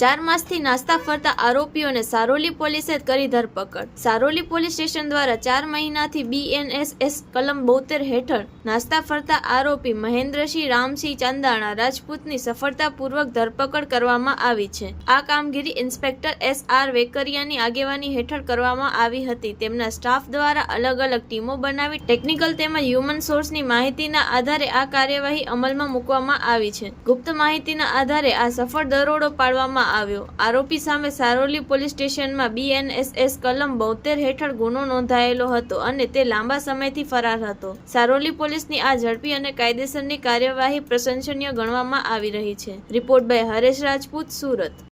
ચાર માસથી નાસ્તા ફરતા આરોપીઓને સારોલી પોલીસે કરી ધરપકડ. સારોલી પોલીસ સ્ટેશન દ્વારા ચાર મહિનાથી બીએનએસએસ કલમ બોતેર હેઠળ નાસ્તા ફરતા આરોપી મહેન્દ્રસિંહ રામસિંહ ચાંદાણા રાજપૂતની સફળતાપૂર્વક ધરપકડ કરવામાં આવી છે. આ કામગીરી ઇન્સ્પેક્ટર એસ આર વેકરિયાની આગેવાની હેઠળ કરવામાં આવી હતી. તેમના સ્ટાફ દ્વારા અલગ અલગ ટીમો બનાવી ટેકનિકલ તેમજ હ્યુમન સોર્સની માહિતીના આધારે આ કાર્યવાહી અમલમાં મૂકવામાં આવી છે. ગુપ્ત માહિતીના આધારે આ સફળ દરોડો પાડવામાં આવ્યો. આરોપી સામે સારોલી પોલીસ સ્ટેશનમાં બીએનએસએસ કલમ બોતેર હેઠળ ગુનો નોંધાયેલો હતો અને તે લાંબા સમયથી ફરાર હતો. સારોલી પોલીસની આ ઝડપી અને કાયદેસરની કાર્યવાહી પ્રશંસનીય ગણવામાં આવી રહી છે. Report by Haresh Rajput Surat.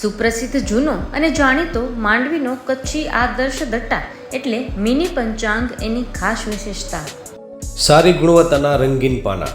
સુપ્રસિદ્ધ જૂનો અને જાણીતો માંડવીનો કચ્છી આદર્શ દટ્ટા એટલે મિની પંચાંગ એની ખાસ વિશેષતા. સારી ગુણવત્તાના રંગીન પાના.